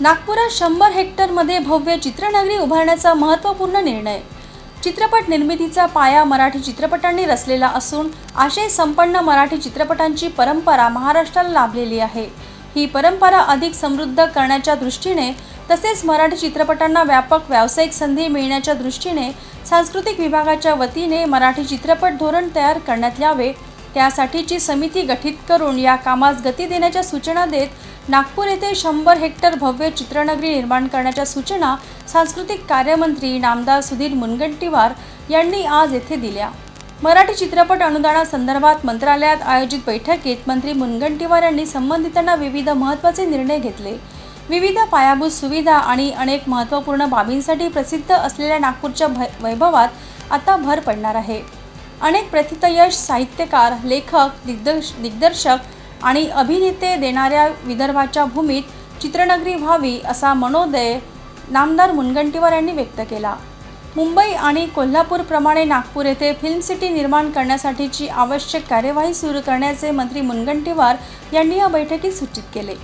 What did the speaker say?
नागपुरात शंभर हेक्टरमध्ये भव्य चित्रनगरी उभारण्याचा महत्त्वपूर्ण निर्णय. चित्रपट निर्मितीचा पाया मराठी चित्रपटांनी रचलेला असून आशय संपन्न मराठी चित्रपटांची परंपरा महाराष्ट्राला लाभलेली आहे. ही परंपरा अधिक समृद्ध करण्याच्या दृष्टीने तसेच मराठी चित्रपटांना व्यापक व्यावसायिक संधी मिळण्याच्या दृष्टीने सांस्कृतिक विभागाच्या वतीने मराठी चित्रपट धोरण तयार करण्यात यावे त्यासाठीची समिती गठीत करून या कामास गती देण्याच्या सूचना देत नागपूर येथे शंभर हेक्टर भव्य चित्रनगरी निर्माण करण्याच्या सूचना सांस्कृतिक कार्यमंत्री नामदार सुधीर मुनगंटीवार यांनी आज येथे दिल्या. मराठी चित्रपट अनुदानासंदर्भात मंत्रालयात आयोजित बैठकीत मंत्री मुनगंटीवार यांनी संबंधितांना विविध महत्त्वाचे निर्णय घेतले. विविध पायाभूत सुविधा आणि अनेक महत्त्वपूर्ण बाबींसाठी प्रसिद्ध असलेल्या नागपूरच्या भ- वैभवात आता भर पडणार आहे. अनेक प्रथितयश साहित्यकार लेखक दिग्दर्श दिग्दर्शक आणि अभिनेते देणाऱ्या विदर्भाच्या भूमीत चित्रनगरी व्हावी असा मनोदय नामदार मुनगंटीवार यांनी व्यक्त केला. मुंबई आणि कोल्हापूरप्रमाणे नागपूर येथे फिल्म सिटी निर्माण करण्यासाठीची आवश्यक कार्यवाही सुरू करण्याचे मंत्री मुनगंटीवार यांनी या बैठकीत सूचित केले.